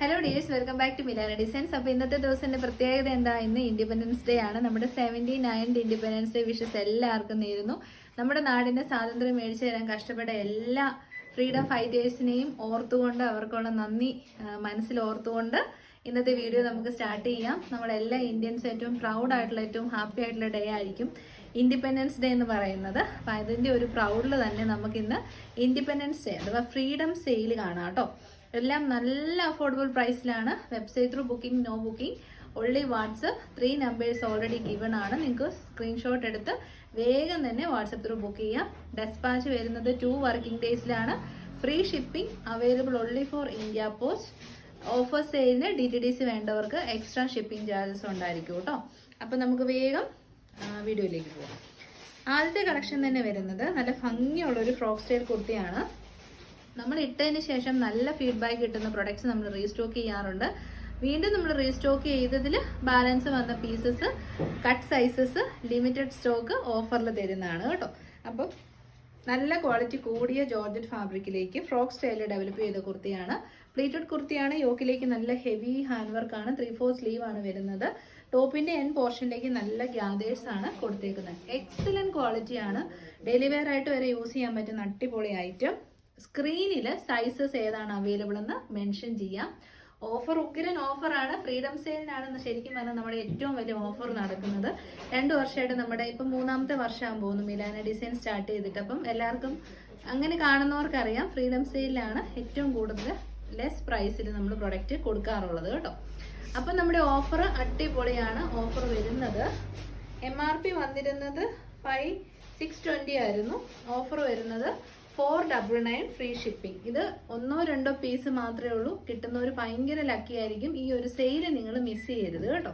Hello dears welcome back to Milana designs അപ്പോൾ ഇന്നത്തെ ദിവസത്തിന്റെ പ്രത്യേകത എന്താ? ഇന്ന് ഇൻഡിപെൻഡൻസ് ഡേ ആണ്. നമ്മുടെ seventy ninth Independence Day wishes എല്ലാവർക്കും നേരുന്നു. നമ്മുടെ നാടിന്റെ സ്വാതന്ത്ര്യം മേടിച്ചു തരാൻ കഷ്ടപ്പെട്ട എല്ലാ ഫ്രീഡം ഫൈറ്റേഴ്സിനെയും ഓർത്തുകൊണ്ട് അവർക്കുള്ള നന്ദി മനസ്സിൽ ഓർത്തുകൊണ്ട് ഇന്നത്തെ വീഡിയോ നമുക്ക് സ്റ്റാർട്ട് ചെയ്യാം. നമ്മളെല്ലാ ഇന്ത്യൻസ് ഏറ്റവും പ്രൗഡ് ആയിട്ടുള്ള ഏറ്റവും ഹാപ്പി ആയിട്ടുള്ള ഡേ ആയിരിക്കും ഇൻഡിപെൻഡൻസ് ഡേ എന്ന് പറയുന്നത്. അപ്പം അതിന്റെ ഒരു പ്രൗഡിൽ തന്നെ നമുക്കിന്ന് ഇൻഡിപെൻഡൻസ് ഡേ അഥവാ ഫ്രീഡം സെയിൽ കാണാം കേട്ടോ. എല്ലാം നല്ല affordable പ്രൈസിലാണ് website through booking no booking only WhatsApp three numbers already given ആണ്. നിങ്ങൾക്ക് സ്ക്രീൻഷോട്ട് എടുത്ത് വേഗം തന്നെ വാട്സപ്പ് ത്രൂ ബുക്ക് ചെയ്യാം. ഡെസ്പാച്ച് വരുന്നത് two working ഡേയ്സിലാണ് free shipping available only for India Post offer സെയിലിന് D T D C വേണ്ടവർക്ക് extra shipping charges ഉണ്ടായിരിക്കും കേട്ടോ. അപ്പം നമുക്ക് വേഗം വീഡിയോയിലേക്ക് പോകാം. ആദ്യത്തെ കളക്ഷൻ തന്നെ വരുന്നത് നല്ല ഭംഗിയുള്ള ഒരു ഫ്രോക്ക് സ്റ്റൈൽ കുർത്തിയാണ്. നമ്മൾ ഇട്ടതിന് ശേഷം നല്ല ഫീഡ്ബാക്ക് കിട്ടുന്ന പ്രൊഡക്ട്സ് നമ്മൾ റീസ്റ്റോക്ക് ചെയ്യാറുണ്ട്. വീണ്ടും നമ്മൾ റീസ്റ്റോക്ക് ചെയ്തതിൽ ബാലൻസ് വന്ന pieces cut sizes limited stock ഓഫറിൽ തരുന്നതാണ് കേട്ടോ. അപ്പം നല്ല ക്വാളിറ്റി കൂടിയ ജോർജറ്റ് ഫാബ്രിക്കിലേക്ക് ഫ്രോക്ക് സ്റ്റൈലിൽ ഡെവലപ്പ് ചെയ്ത കുർത്തിയാണ്. പ്ലീറ്റഡ് കുർത്തിയാണ്. യോക്കിലേക്ക് നല്ല ഹെവി ഹാൻഡ് വർക്കാണ് ത്രീ ഫോർ സ്ലീവ് ആണ് വരുന്നത്. ടോപ്പിന്റെ എൻ പോർഷനിലേക്ക് നല്ല ഗ്യാദേഴ്സ് ആണ് കൊടുത്തേക്കുന്നത്. എക്സലന്റ് ക്വാളിറ്റിയാണ് ഡെയിലി വെയർ ആയിട്ട് വരെ യൂസ് ചെയ്യാൻ പറ്റുന്ന അടിപൊളി ഐറ്റം സ്ക്രീനിൽ സൈസസ് ഏതാണ് അവൈലബിൾ എന്ന് മെൻഷൻ ചെയ്യാം. ഓഫർ ഉഗ്രൻ ഓഫറാണ് ഫ്രീഡം സെയിലിനാണ് ശരിക്കും പറഞ്ഞാൽ നമ്മുടെ ഏറ്റവും വലിയ ഓഫർ നടക്കുന്നത്. രണ്ട് വർഷമായിട്ട് നമ്മുടെ ഇപ്പം മൂന്നാമത്തെ വർഷമാകാൻ പോകുന്നു. മിലാന ഡിസൈൻ സ്റ്റാർട്ട് ചെയ്തിട്ട്. അപ്പം എല്ലാവർക്കും അങ്ങനെ കാണുന്നവർക്കറിയാം ഫ്രീഡം സെയിലാണ് ഏറ്റവും കൂടുതൽ ലെസ് പ്രൈസിൽ നമ്മൾ പ്രൊഡക്റ്റ് കൊടുക്കാറുള്ളത് കേട്ടോ. അപ്പം നമ്മുടെ ഓഫർ അടിപൊളിയാണ്. ഓഫർ വരുന്നത് എം ആർ പി വന്നിരുന്നത് ഫൈവ് സിക്സ് ട്വന്റി ആയിരുന്നു. ഓഫർ വരുന്നത് four double nine free shipping ഇത് ഒന്നോ രണ്ടോ പീസ് മാത്രമേ ഉള്ളൂ. കിട്ടുന്നവർ ഭയങ്കര ലക്കി ആയിരിക്കും. ഈ ഒരു സെയിൽ നിങ്ങൾ മിസ് ചെയ്യരുത് കേട്ടോ.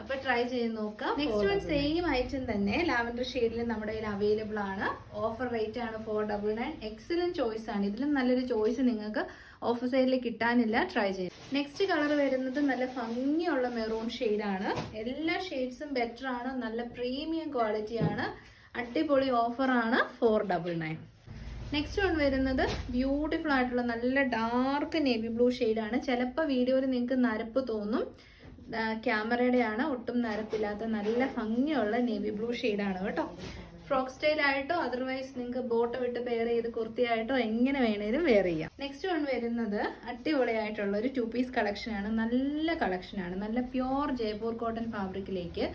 അപ്പൊ ട്രൈ ചെയ്ത് നോക്കാം. നെക്സ്റ്റ് വൺ സെയിം ഐറ്റം തന്നെ. ലാവൻഡർ ഷെയ്ഡിൽ നമ്മുടെ കയ്യിൽ അവൈലബിൾ ആണ്. ഓഫർ റേറ്റ് ആണ് four double nine excellent choice ആണ്. ഇതിലും നല്ലൊരു ചോയ്സ് നിങ്ങൾക്ക് ഓഫർ സൈഡിൽ കിട്ടാനില്ല. ട്രൈ ചെയ്യാം. നെക്സ്റ്റ് കളർ വരുന്നത് നല്ല ഭംഗിയുള്ള മെറൂൺ ആണ്. എല്ലാ ഷെയ്ഡ്സും ബെറ്റർ ആണ്. നല്ല പ്രീമിയം ക്വാളിറ്റി ആണ്. അടിപൊളി ഓഫറാണ് four double nine next one വരുന്നത് ബ്യൂട്ടിഫുൾ ആയിട്ടുള്ള നല്ല ഡാർക്ക് നേവി ബ്ലൂ ആണ്. ചിലപ്പോൾ വീഡിയോയിൽ നിങ്ങൾക്ക് നരപ്പ് തോന്നും. ക്യാമറയുടെ ആണ് ഒട്ടും നരപ്പില്ലാത്ത നല്ല ഭംഗിയുള്ള നേവി ബ്ലൂ ഷെയ്ഡാണ് കേട്ടോ. ഫ്രോക്ക് സ്റ്റൈൽ ആയിട്ടോ അതർവൈസ് നിങ്ങൾക്ക് ബോട്ട് വിട്ട് പെയർ ചെയ്ത് കുർത്തിയായിട്ടോ എങ്ങനെ വേണേലും വെയർ ചെയ്യാം. നെക്സ്റ്റ് വൺ വരുന്നത് അടിപൊളിയായിട്ടുള്ള ഒരു ടു പീസ് കളക്ഷനാണ് നല്ല കളക്ഷനാണ് നല്ല പ്യോർ ജയ്പൂർ കോട്ടൺ ഫാബ്രിക്കിലേക്ക്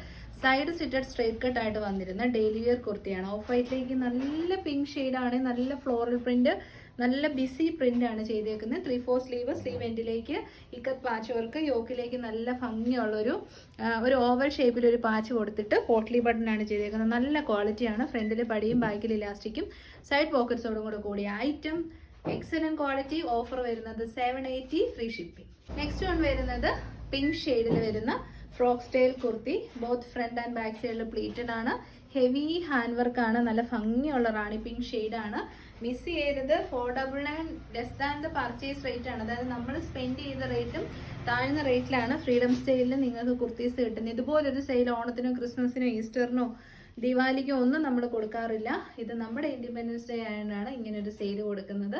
സൈഡ് സിറ്റഡ് സ്ട്രേറ്റ് കട്ട് ആയിട്ട് വന്നിരുന്ന ഡെയിലി വെയർ കുർത്തിയാണ്. ഓഫ് വൈറ്റിലേക്ക് നല്ല പിങ്ക് ഷെയ്ഡാണ് നല്ല ഫ്ലോറൽ പ്രിന്റ് നല്ല ബിസി പ്രിന്റ് ആണ് ചെയ്തേക്കുന്നത് ത്രീ ഫോർ സ്ലീവ് സ്ലീവ് എൻഡിലേക്ക് ഇക്കത്ത് പാച്ച് വർക്ക് യോക്കിലേക്ക് നല്ല ഭംഗിയുള്ളൊരു ഒരു ഓവൽ ഷേപ്പിൽ ഒരു പാച്ച് കൊടുത്തിട്ട് പോട്ട്ലി ബട്ടൺ ആണ് ചെയ്തേക്കുന്നത് നല്ല ക്വാളിറ്റിയാണ് ഫ്രണ്ടിൽ പടിയും ബാക്കിൽ ഇലാസ്റ്റിക്കും സൈഡ് പോക്കറ്റ്സോടും കൂടെ കൂടിയ ഐറ്റം എക്സലന്റ് ക്വാളിറ്റി ഓഫർ വരുന്നത് seven eighty free shipping next one വരുന്നത് പിങ്ക് ഷെയ്ഡിൽ വരുന്ന frock style kurti both front and back സൈഡിൽ പ്ലീറ്റഡ് ആണ്. ഹെവി ഹാൻഡ് വർക്ക് ആണ്. നല്ല ഭംഗിയുള്ള റാണി പിങ്ക് ഷെയ്ഡാണ് മിസ് ചെയ്തത് four double nine less than the purchase rate ആണ്. അതായത് നമ്മൾ സ്പെൻഡ് ചെയ്ത റേറ്റും താഴ്ന്ന റേറ്റിലാണ് ഫ്രീഡം സ്റ്റൈലിൽ നിങ്ങൾക്ക് കുർത്തീസ് കിട്ടുന്നത്. ഇതുപോലൊരു സെയിൽ ഓണത്തിനോ ക്രിസ്മസിനോ ഈസ്റ്ററിനോ ദിവാലിക്കോ ഒന്നും നമ്മൾ കൊടുക്കാറില്ല. ഇത് നമ്മുടെ ഇൻഡിപെൻഡൻസ് ഡേ ആയതുകൊണ്ടാണ് ഒരു സെയിൽ കൊടുക്കുന്നത്.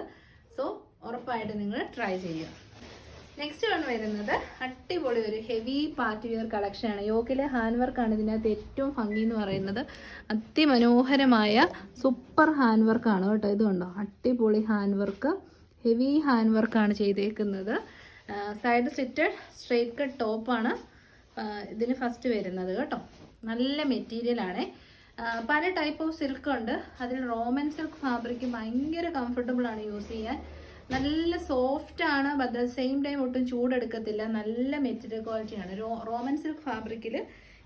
സോ ഉറപ്പായിട്ട് നിങ്ങൾ ട്രൈ ചെയ്യുക. നെക്സ്റ്റ് വൺ വരുന്നത് അടിപൊളി ഒരു ഹെവി പാർട്ടി വെയർ കളക്ഷനാണ് യോക്കിലെ ഹാൻഡ് വർക്കാണ് ഇതിനകത്ത് ഏറ്റവും ഭംഗി എന്ന് പറയുന്നത്. അതിമനോഹരമായ സൂപ്പർ ഹാൻഡ് വർക്കാണ് കേട്ടോ. ഇത് കണ്ടോ? അടിപൊളി ഹാൻഡ് വർക്ക് ഹെവി ഹാൻഡ് വർക്കാണ് ചെയ്തേക്കുന്നത് സൈഡ് സിറ്റഡ് സ്ട്രേറ്റ് കട്ട് ടോപ്പാണ് ഇതിന് ഫസ്റ്റ് വരുന്നത് കേട്ടോ. നല്ല മെറ്റീരിയലാണേ പല ടൈപ്പ് ഓഫ് സിൽക്ക് ഉണ്ട്. അതിൽ റോമൻ സിൽക്ക് ഫാബ്രിക് ഭയങ്കര കംഫർട്ടബിൾ ആണ് യൂസ് ചെയ്യാൻ. നല്ല സോഫ്റ്റ് ആണ് ബട്ട് അറ്റ് സെയിം ടൈം ഒട്ടും ചൂടെടുക്കത്തില്ല. നല്ല മെറ്റീരിയൽ ക്വാളിറ്റി ആണ്. റോമൻ സിൽക്ക് ഫാബ്രിക്കിൽ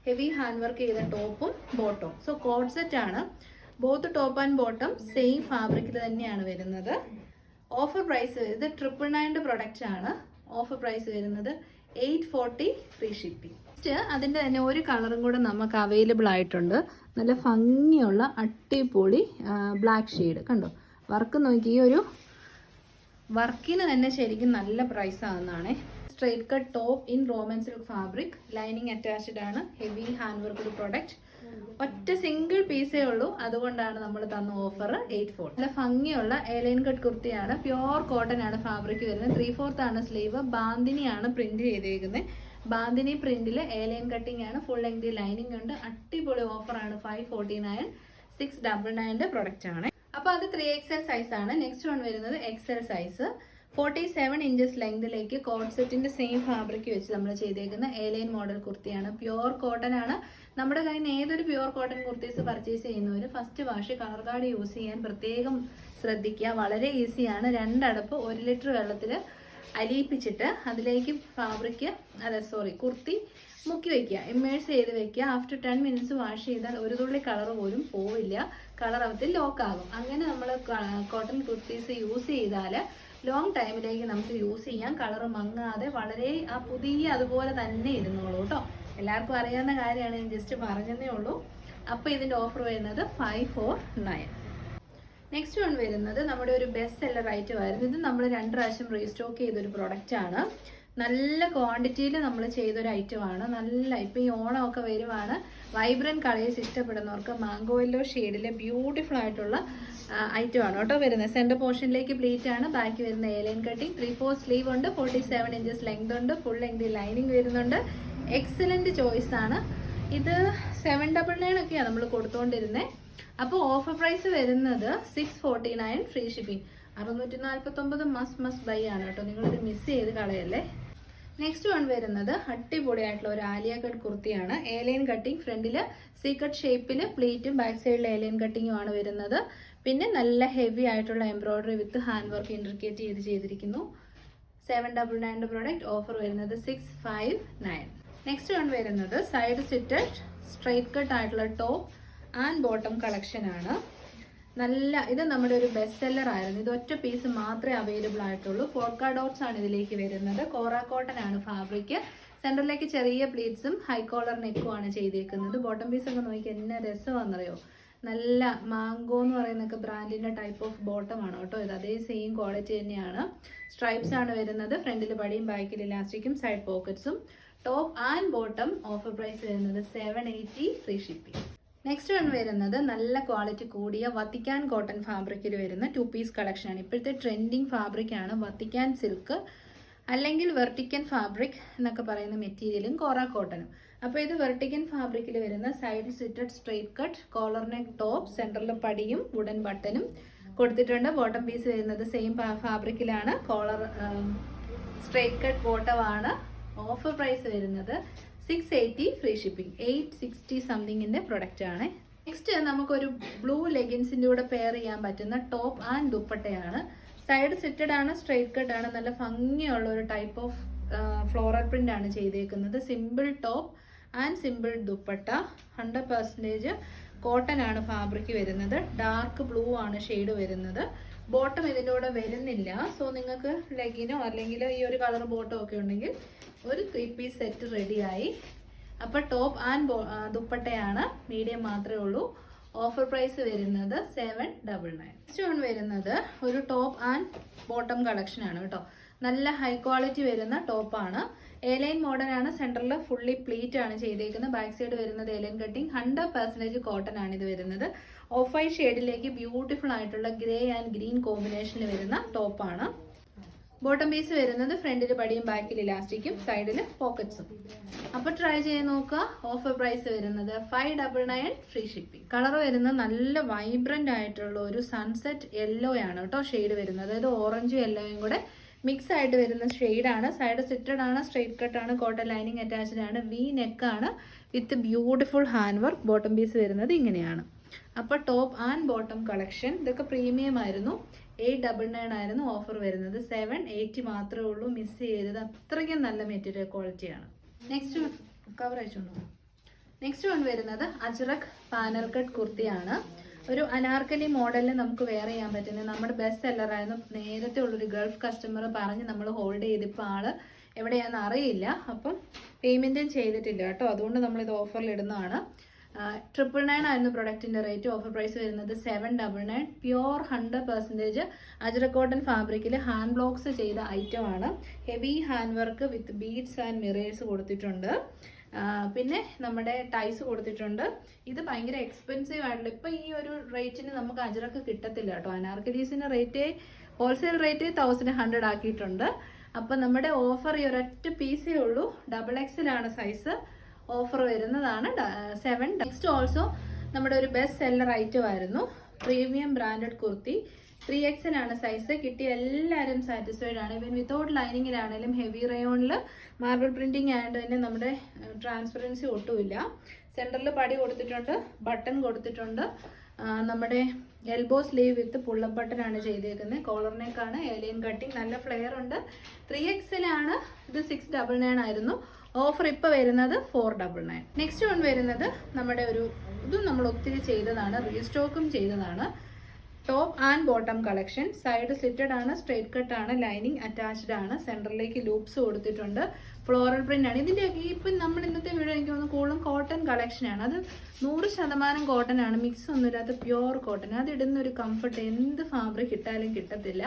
ഹെവി ഹാൻഡ് വർക്ക് ചെയ്ത ടോപ്പും ബോട്ടവും സോ കോഡ് സെറ്റ് ആണ്. Both top and bottom same ഫാബ്രിക്കിൽ തന്നെയാണ് വരുന്നത്. ഓഫർ പ്രൈസ് ഇത് ട്രിപ്പിൾ നയന്റെ പ്രൊഡക്റ്റ് ആണ്. ഓഫർ പ്രൈസ് വരുന്നത് എയ്റ്റ് ഫോർട്ടി ഫ്രീ ഷിപ്പിംഗ് അതിന്റെ തന്നെ ഒരു കളറും കൂടെ നമുക്ക് അവൈലബിൾ ആയിട്ടുണ്ട്. നല്ല ഭംഗിയുള്ള അട്ടിപ്പൊളി ബ്ലാക്ക് ഷെയ്ഡ് കണ്ടോ? വർക്ക് നോക്കി ഒരു വർക്കിന് തന്നെ ശരിക്കും നല്ല price ആകുന്നതാണ് straight cut top in Roman silk fabric lining attached ആണ്. ഹെവി ഹാൻഡ് വർക്ക്ഡ് പ്രോഡക്റ്റ് ഒറ്റ സിംഗിൾ പീസേ ഉള്ളൂ. അതുകൊണ്ടാണ് നമ്മൾ തന്ന ഓഫർ എയ്റ്റ് ഫോർ നല്ല ഭംഗിയുള്ള എലൈൻ കട്ട് കുർത്തിയാണ്. പ്യോർ കോട്ടൺ ആണ് ഫാബ്രിക് വരുന്നത്. ത്രീ ഫോർത്ത് ആണ് സ്ലീവ് ബാന്തിനിയാണ് പ്രിന്റ് ചെയ്തേക്കുന്നത് ബാന്തിനി പ്രിന്റിൽ എലൈൻ കട്ടിംഗ് ആണ്. ഫുൾ ലെങ്തി ലൈനിങ് ഉണ്ട്. അടിപൊളി ഓഫറാണ് five forty nine six double നയന്റെ product ആണ്. അപ്പോൾ അത് ത്രീ എക്സൽ സൈസ് ആണ്. നെക്സ്റ്റ് വൺ വരുന്നത് XL size forty seven inches ലെങ്തിലേക്ക് coat സെറ്റിന്റെ സെയിം ഫാബ്രിക് വെച്ച് നമ്മൾ ചെയ്തേക്കുന്ന ഏലൈൻ മോഡൽ കുർത്തിയാണ്. പ്യുവർ കോട്ടൺ ആണ്. നമ്മുടെ കയ്യിൽ നിന്ന് ഏതൊരു പ്യുവർ കോട്ടൺ കുർത്തീസ് പർച്ചേസ് ചെയ്യുന്നവർ first wash colour card use ചെയ്യാൻ പ്രത്യേകം ശ്രദ്ധിക്കുക. വളരെ ഈസിയാണ് രണ്ടടപ്പ് ഒരു ലിറ്റർ വെള്ളത്തിൽ അലിയിപ്പിച്ചിട്ട് അതിലേക്ക് ഫാബ്രിക് അതെ സോറി കുർത്തി മുക്കി വെക്കുക. ഇമ്മേഴ്സ് ചെയ്ത് വെക്കുക. ആഫ്റ്റർ ടെൻ മിനിറ്റ്സ് വാഷ് ചെയ്താൽ ഒരു തുള്ളി കളർ പോലും പോവില്ല. കളർ അവത്തിൽ ലോക്ക് ആകും. അങ്ങനെ നമ്മൾ കോട്ടൺ കുർത്തീസ് യൂസ് ചെയ്താൽ ലോങ് ടൈമിലേക്ക് നമുക്ക് യൂസ് ചെയ്യാം. കളർ മങ്ങാതെ വളരെ ആ പുതിയ അതുപോലെ തന്നെ ഇരുന്നോളൂ കേട്ടോ. എല്ലാവർക്കും അറിയാവുന്ന കാര്യമാണ്. ഞാൻ ജസ്റ്റ് പറഞ്ഞതേ ഉള്ളൂ. അപ്പോൾ ഇതിന്റെ ഓഫർ വരുന്നത് five four nine next one വരുന്നത് നമ്മുടെ ഒരു ബെസ്റ്റ് സെല്ലർ ആയിരുന്നു. ഇത് നമ്മൾ രണ്ട് പ്രാവശ്യം റീസ്റ്റോക്ക് ചെയ്തൊരു പ്രൊഡക്റ്റാണ് നല്ല ക്വാണ്ടിറ്റിയിൽ നമ്മൾ ചെയ്തൊരു ഐറ്റം ആണ്. നല്ല ഇപ്പം ഈ ഓണമൊക്കെ വരുവാണ്. വൈബ്രന്റ് കളേഴ്സ് ഇഷ്ടപ്പെടുന്നവർക്ക് മാംഗോ യെല്ലോ ഷെയ്ഡിലെ ബ്യൂട്ടിഫുൾ ആയിട്ടുള്ള ഐറ്റം ആണ് കേട്ടോ വരുന്നത്. സെന്റർ പോർഷനിലേക്ക് പ്ലീറ്റ് ആണ്. ബാക്കി വരുന്ന A line cutting three four sleeve ഉണ്ട് ഫോർട്ടി സെവൻ ഇഞ്ചസ് ലെങ്ത് ഉണ്ട് ഫുൾ ലെങ്ത് ലൈനിങ് വരുന്നുണ്ട്. എക്സലന്റ് ചോയ്സ് ആണ്. ഇത് സെവൻ ഡബിൾ നയൻ ഒക്കെയാണ് നമ്മൾ കൊടുത്തുകൊണ്ടിരുന്നത് അപ്പോൾ ഓഫർ പ്രൈസ് വരുന്നത് six forty nine free shipping അറുന്നൂറ്റി നാൽപ്പത്തൊമ്പത് മസ് മസ് ബൈ ആണ് കേട്ടോ. നിങ്ങളിത് മിസ് ചെയ്ത് കളയല്ലേ? നെക്സ്റ്റ് വൺ വരുന്നത് അടിപൊളിയായിട്ടുള്ള ഒരു ആലിയ കട്ട് കുർത്തിയാണ്. ഏലൈൻ കട്ടിങ് ഫ്രണ്ടിൽ സീക്രട്ട് ഷേപ്പിൽ പ്ലേറ്റും ബാക്ക് സൈഡിൽ ഏലൈൻ കട്ടിങ്ങും ആണ് വരുന്നത്. പിന്നെ നല്ല ഹെവി ആയിട്ടുള്ള embroidery with hand work intricate ചെയ്ത് ചെയ്തിരിക്കുന്നു. സെവൻ ഡബിൾ നയന്റെ പ്രോഡക്റ്റ് ഓഫർ വരുന്നത് six five nine next one വരുന്നത് സൈഡ് സിറ്റഡ് സ്ട്രൈറ്റ് കട്ട് ആയിട്ടുള്ള ടോപ്പ് ആൻഡ് ബോട്ടം കളക്ഷൻ ആണ്. നല്ല ഇത് നമ്മുടെ ഒരു ബെസ്റ്റ് സെല്ലർ ആയിരുന്നു. ഇത് ഒറ്റ പീസ് മാത്രമേ അവൈലബിൾ ആയിട്ടുള്ളൂ. പോൾക്ക ഡോട്ട്സ് ആണ് ഇതിലേക്ക് വരുന്നത്. കോറ കോട്ടൺ ആണ് ഫാബ്രിക് സെന്ററിലേക്ക് ചെറിയ പ്ലീറ്റ്സും ഹൈ കോളർ നെക്കും ആണ് ചെയ്തേക്കുന്നത്. ബോട്ടം പീസ് ഒക്കെ നോക്കി എന്നെ രസമാണെന്നറിയോ? നല്ല മാംഗോ എന്ന് പറയുന്നൊക്കെ ബ്രാൻഡിന്റെ ടൈപ്പ് ഓഫ് ബോട്ടം ആണ് കേട്ടോ ഇത്. അതേ സെയിം ക്വാളിറ്റി തന്നെയാണ്. സ്ട്രൈപ്സ് ആണ് വരുന്നത്. ഫ്രണ്ടിൽ പടിയും ബാക്കിൽ ഇലാസ്റ്റിക്കും side പോക്കറ്റ്സും top and bottom offer price വരുന്നത് seven eighty free shipping next one വരുന്നത് നല്ല ക്വാളിറ്റി കൂടിയ വത്തിക്കാൻ കോട്ടൺ ഫാബ്രിക്കിൽ വരുന്ന ടു പീസ് കളക്ഷൻ ആണ്. ഇപ്പോഴത്തെ ട്രെൻഡിങ് ഫാബ്രിക് ആണ് വത്തിക്കാൻ സിൽക്ക് അല്ലെങ്കിൽ വെർട്ടിക്കൻ ഫാബ്രിക് എന്നൊക്കെ പറയുന്ന മെറ്റീരിയലും കോറ കോട്ടനും അപ്പോൾ ഇത് വെർട്ടിക്കൻ ഫാബ്രിക്കിൽ വരുന്ന side slitted straight cut collar neck top സെന്ററിൽ പടിയും വുഡൻ ബട്ടനും കൊടുത്തിട്ടുണ്ട്. ബോട്ടം പീസ് വരുന്നത് സെയിം ഫാബ്രിക്കിലാണ് കോളർ സ്ട്രെയിറ്റ് കട്ട് ബോട്ടമാണ് ഓഫർ പ്രൈസ് വരുന്നത് six eighty free shipping eight sixty സംതിങ്ങിന്റെ product ആണ്. നെക്സ്റ്റ് നമുക്കൊരു ബ്ലൂ ലെഗിൻസിന്റെ കൂടെ പെയർ ചെയ്യാൻ പറ്റുന്ന ടോപ്പ് ആൻഡ് ദുപ്പട്ടയാണ്. സൈഡ് സെറ്റഡ് ആണ് സ്ട്രെയിറ്റ് കട്ട് ആണ്. നല്ല ഭംഗിയുള്ള ഒരു ടൈപ്പ് ഓഫ് ഫ്ലോറൽ പ്രിന്റ് ആണ് ചെയ്തേക്കുന്നത്. Simple top and simple dupatta. Hundred percentage cotton ആണ് ഫാബ്രിക് വരുന്നത്. ഡാർക്ക് ബ്ലൂ ആണ് ഷെയ്ഡ് വരുന്നത്. ബോട്ടം ഇതിന്റെ വരുന്നില്ല. സോ നിങ്ങൾക്ക് ലെഗിനോ അല്ലെങ്കിൽ ഈ ഒരു കളർ ബോട്ടോ ഒക്കെ ഉണ്ടെങ്കിൽ ഒരു ത്രീ പീസ് സെറ്റ് റെഡിയായി അപ്പോൾ ടോപ്പ് ആൻഡ് ദുപ്പട്ടയാണ്. മീഡിയം മാത്രമേ ഉള്ളൂ. ഓഫർ പ്രൈസ് വരുന്നത് സെവൻ ഡബിൾ നയൻ നെക്സ്റ്റ് വരുന്നത് ഒരു ടോപ്പ് ആൻഡ് ബോട്ടം കളക്ഷനാണ് കേട്ടോ. നല്ല ഹൈ ക്വാളിറ്റി വരുന്ന ടോപ്പാണ് എലൈൻ മോഡലാണ് സെന്ററിൽ ഫുള്ളി പ്ലീറ്റ് ആണ് ചെയ്തേക്കുന്നത്. ബാക്ക് സൈഡ് വരുന്നത് A line cutting hundred percentage cotton ആണ് ഇത് വരുന്നത്. ഓഫ് വൈറ്റ് ഷെയ്ഡിലേക്ക് ബ്യൂട്ടിഫുൾ ആയിട്ടുള്ള ഗ്രേ ആൻഡ് ഗ്രീൻ കോമ്പിനേഷനിൽ വരുന്ന ടോപ്പാണ് ബോട്ടം പീസ് വരുന്നത് ഫ്രണ്ടിൽ പടിയും ബാക്കിൽ ഇലാസ്റ്റിക്കും സൈഡിൽ പോക്കറ്റ്സും അപ്പോൾ ട്രൈ ചെയ്ത് നോക്കുക. ഓഫർ പ്രൈസ് വരുന്നത് five double nine free shipping colour വരുന്നത് നല്ല വൈബ്രന്റ് ആയിട്ടുള്ള ഒരു സൺസെറ്റ് യെല്ലോ ആണ് കേട്ടോ ഷെയ്ഡ് വരുന്നത്. അതായത് ഓറഞ്ചും യെല്ലോയും കൂടെ മിക്സ് ആയിട്ട് വരുന്ന ഷെയ്ഡാണ് സൈഡ് സിറ്റഡ് ആണ് സ്ട്രെയിറ്റ് കട്ട് ആണ് കോട്ടൺ ലൈനിങ് അറ്റാച്ച്ഡ് ആണ് വി നെക്ക് ആണ്. With beautiful hand work bottom piece വരുന്നത് ഇങ്ങനെയാണ്. അപ്പോൾ ടോപ്പ് ആൻഡ് ബോട്ടം കളക്ഷൻ ഇതൊക്കെ പ്രീമിയം ആയിരുന്നു. എയ്റ്റ് ഡബിൾ നയൻ ആയിരുന്നു ഓഫർ വരുന്നത്. സെവൻ എയ്റ്റി മാത്രമേ ഉള്ളൂ. മിസ് ചെയ്തത് അത്രയ്ക്കും നല്ല മെറ്റീരിയൽ ക്വാളിറ്റിയാണ് നെക്സ്റ്റ് കവർ അയച്ചുകൊണ്ടു നെക്സ്റ്റ് വൺ വരുന്നത് അജ്രക് പാനൽ കട്ട് കുർത്തിയാണ്. ഒരു അനാർക്കലി മോഡലിൽ നമുക്ക് വെയർ ചെയ്യാൻ പറ്റുന്നത് നമ്മുടെ ബെസ്റ്റ് സെല്ലറായിരുന്നു നേരത്തെ ഉള്ളൊരു ഗൾഫ് കസ്റ്റമർ പറഞ്ഞ് നമ്മൾ ഹോൾഡ് ചെയ്തിപ്പോൾ ആൾ എവിടെയാണെന്ന് അറിയില്ല. അപ്പം പേയ്മെന്റും ചെയ്തിട്ടില്ല കേട്ടോ. അതുകൊണ്ട് നമ്മളിത് ഓഫറിൽ ഇടുന്നതാണ്. ട്രിപ്പിൾ നയൻ ആയിരുന്നു പ്രൊഡക്റ്റിന്റെ റേറ്റ് ഓഫർ പ്രൈസ് വരുന്നത് seven double nine pure hundred percentage ajrakh cotton ഫാബ്രിക്കിൽ ഹാൻഡ് ബ്ലോക്സ് ചെയ്ത ഐറ്റം ആണ്. Heavy hand work with beads and mirrors കൊടുത്തിട്ടുണ്ട്. പിന്നെ നമ്മുടെ ടൈസ് കൊടുത്തിട്ടുണ്ട്. ഇത് ഭയങ്കര എക്സ്പെൻസീവ് ആയിട്ടുള്ള ഇപ്പം ഈ ഒരു റേറ്റിന് നമുക്ക് അജറക്ക് കിട്ടത്തില്ല കേട്ടോ. അനാർക്കലീസിന്റെ rate wholesale rate thousand hundred ആക്കിയിട്ടുണ്ട്. അപ്പം നമ്മുടെ ഓഫർ ഈ ഒരൊറ്റ പീസേ ഉള്ളൂ. ഡബിൾ എക്സിലാണ് സൈസ് ഓഫർ വരുന്നതാണ്. സെവൻ നെക്സ്റ്റ് ഓൾസോ നമ്മുടെ ഒരു ബെസ്റ്റ് സെല്ലർ ഐറ്റം ആയിരുന്നു. പ്രീമിയം ബ്രാൻഡഡ് കുർത്തി ത്രീ എക്സിലാണ് സൈസ് കിട്ടിയ എല്ലാവരും സാറ്റിസ്ഫൈഡ് ആണ്. ഇവൻ വിത്തൗട്ട് ലൈനിങ്ങിലാണെങ്കിലും ഹെവി റയോണിൽ മാർബിൾ പ്രിന്റിംഗ് ആയതുകൊണ്ട് തന്നെ നമ്മുടെ ട്രാൻസ്പെറൻസി ഒട്ടുമില്ല. സെന്ററിൽ പടി കൊടുത്തിട്ടുണ്ട് ബട്ടൺ കൊടുത്തിട്ടുണ്ട്. നമ്മുടെ elbow sleeve with pull up button ആണ് ചെയ്തേക്കുന്നത് കോളറിനേക്കാണ് ഏലിയൻ കട്ടിങ് നല്ല ഫ്ലെയർ ഉണ്ട്. ത്രീ എക്സിലാണ് ഇത് സിക്സ് ഡബിൾ നയൻ ആയിരുന്നു. ഓഫർ ഇപ്പോൾ വരുന്നത് four double nine next one വരുന്നത് നമ്മുടെ ഒരു ഇതും നമ്മൾ ഒത്തിരി ചെയ്തതാണ് റീസ്റ്റോക്കും ചെയ്തതാണ്. Top and bottom collection side slitted ആണ് സ്ട്രേറ്റ് കട്ട് ആണ് ലൈനിങ് അറ്റാച്ച്ഡ് ആണ്. സെന്ററിലേക്ക് ലൂപ്സ് കൊടുത്തിട്ടുണ്ട്. ഫ്ലോറൽ പ്രിന്റ് ആണ്. ഇതിന്റെ ഇപ്പം നമ്മൾ ഇന്നത്തെ വീഡിയോ എനിക്ക് തോന്നുന്നു കൂടുതലും കോട്ടൺ കളക്ഷൻ ആണ്. അത് നൂറ് ശതമാനം കോട്ടൺ ആണ്. മിക്സ് ഒന്നുമില്ലാത്ത പ്യുവർ കോട്ടൺ അത് ഇടുന്ന ഒരു കംഫർട്ട് എന്ത് ഫാബ്രിക് ഇട്ടാലും കിട്ടത്തില്ല.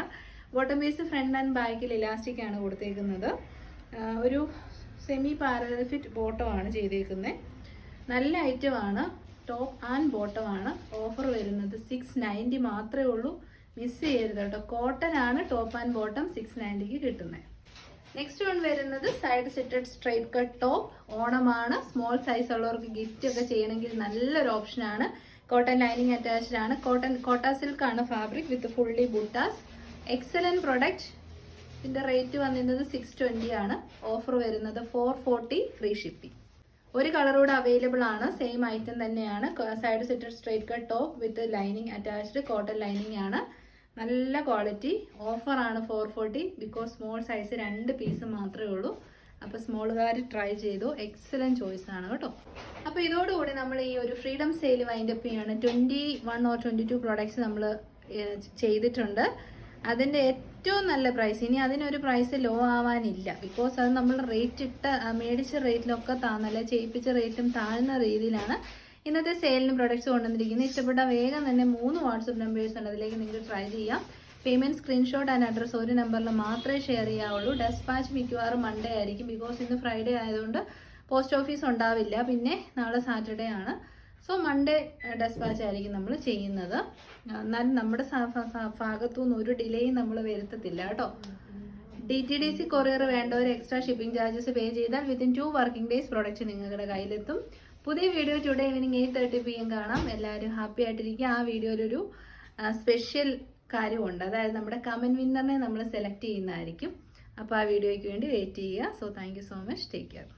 ബോട്ടം പീസ് ഫ്രണ്ട് ആൻഡ് ബാക്കിൽ ഇലാസ്റ്റിക് ആണ് കൊടുത്തേക്കുന്നത്. ഒരു സെമി പാരലൽ ഫിറ്റ് ബോട്ടം ആണ് ചെയ്തേക്കുന്നത് നല്ല ഐറ്റം ആണ്. ടോപ്പ് ആൻഡ് ബോട്ടം ആണ് ഓഫർ വരുന്നത് സിക്സ് നയന്റി മാത്രമേ ഉള്ളൂ. മിസ് ചെയ്യരുത് കേട്ടോ. കോട്ടൺ ആണ് ടോപ്പ് ആൻഡ് ബോട്ടം സിക്സ് നയന്റിക്ക് കിട്ടുന്നത് നെക്സ്റ്റ് വൺ വരുന്നത് side slitted straight cut top ഓണമാണ്. സ്മോൾ സൈസ് ഉള്ളവർക്ക് ഗിഫ്റ്റ് ഒക്കെ ചെയ്യണമെങ്കിൽ നല്ലൊരു ഓപ്ഷനാണ് കോട്ടൺ ലൈനിങ് അറ്റാച്ച്ഡ് ആണ്. കോട്ടൺ കോട്ട സിൽക്ക് ആണ് fabric with fully butas excellent product ഇതിന്റെ റേറ്റ് വന്നിരുന്നത് സിക്സ് ട്വന്റി ആണ്. ഓഫർ വരുന്നത് ഫോർ ഫോർട്ടി ഫ്രീ ഷിപ്പിംഗ് ഒരു കളറോട് അവൈലബിൾ ആണ്. സെയിം ഐറ്റം തന്നെയാണ്. Side slitted straight cut top with lining attached cotton lining ആണ്. നല്ല ക്വാളിറ്റി ഓഫർ ആണ് four forty because small size രണ്ട് പീസ് മാത്രമേ ഉള്ളൂ. അപ്പോൾ സ്മോളുകാർ ട്രൈ ചെയ്തു. എക്സലന്റ് ചോയ്സ് ആണ് കേട്ടോ. അപ്പോൾ ഇതോടുകൂടി നമ്മൾ ഈ ഒരു ഫ്രീഡം സെയിൽ വൈൻഡപ്പ് ചെയ്യാണ്. Twenty one or twenty two products നമ്മൾ ചെയ്തിട്ടുണ്ട്. അതിന്റെ ഏറ്റവും നല്ല പ്രൈസ് ഇനി അതിനൊരു പ്രൈസ് ലോ ആവാനില്ല. ബിക്കോസ് അത് നമ്മൾ റേറ്റ് ഇട്ട മേടിച്ച റേറ്റിലൊക്കെ താന്നല്ല ചെയ്യിപ്പിച്ച റേറ്റും താഴ്ന്ന രീതിയിലാണ് ഇന്നത്തെ സെയിലിന് പ്രൊഡക്ട്സ് കൊണ്ടുവന്നിരിക്കുന്നത്. ഇഷ്ടപ്പെട്ട വേഗം തന്നെ മൂന്ന് വാട്സപ്പ് നമ്പേഴ്സ് ഉണ്ട്. അതിലേക്ക് നിങ്ങൾ ട്രൈ ചെയ്യാം. പേയ്മെന്റ് സ്ക്രീൻഷോട്ട് ആൻഡ് അഡ്രസ്സ് ഒരു നമ്പറിൽ മാത്രമേ ഷെയർ ചെയ്യാവുള്ളൂ. ഡെസ്പാച്ച് മിക്കവാറും മൺഡേ ആയിരിക്കും. ബിക്കോസ് ഇന്ന് ഫ്രൈഡേ ആയതുകൊണ്ട് പോസ്റ്റ് ഓഫീസ് ഉണ്ടാവില്ല. പിന്നെ നാളെ സാറ്റർഡേ ആണ്. സോ മൺഡേ ഡെസ്പാച്ച് ആയിരിക്കും നമ്മൾ ചെയ്യുന്നത്. എന്നാലും നമ്മുടെ ഭാഗത്തു ഒരു ഡിലേയും നമ്മൾ വരുത്തത്തില്ല കേട്ടോ. D T D C courier വേണ്ടവർ എക്സ്ട്രാ ഷിപ്പിംഗ് ചാർജസ് പേ ചെയ്താൽ within two working days product നിങ്ങളുടെ കയ്യിലെത്തും. പുതിയ video today evening eight thirty P M കാണാം. എല്ലാവരും ഹാപ്പി ആയിട്ടിരിക്കുക. ആ വീഡിയോയിലൊരു സ്പെഷ്യൽ കാര്യമുണ്ട്. അതായത് നമ്മുടെ കമൻ വിന്നറിനെ നമ്മൾ സെലക്ട് ചെയ്യുന്നതായിരിക്കും. അപ്പോൾ ആ വീഡിയോയ്ക്ക് വേണ്ടി വെയിറ്റ് ചെയ്യുക. So thank so much take care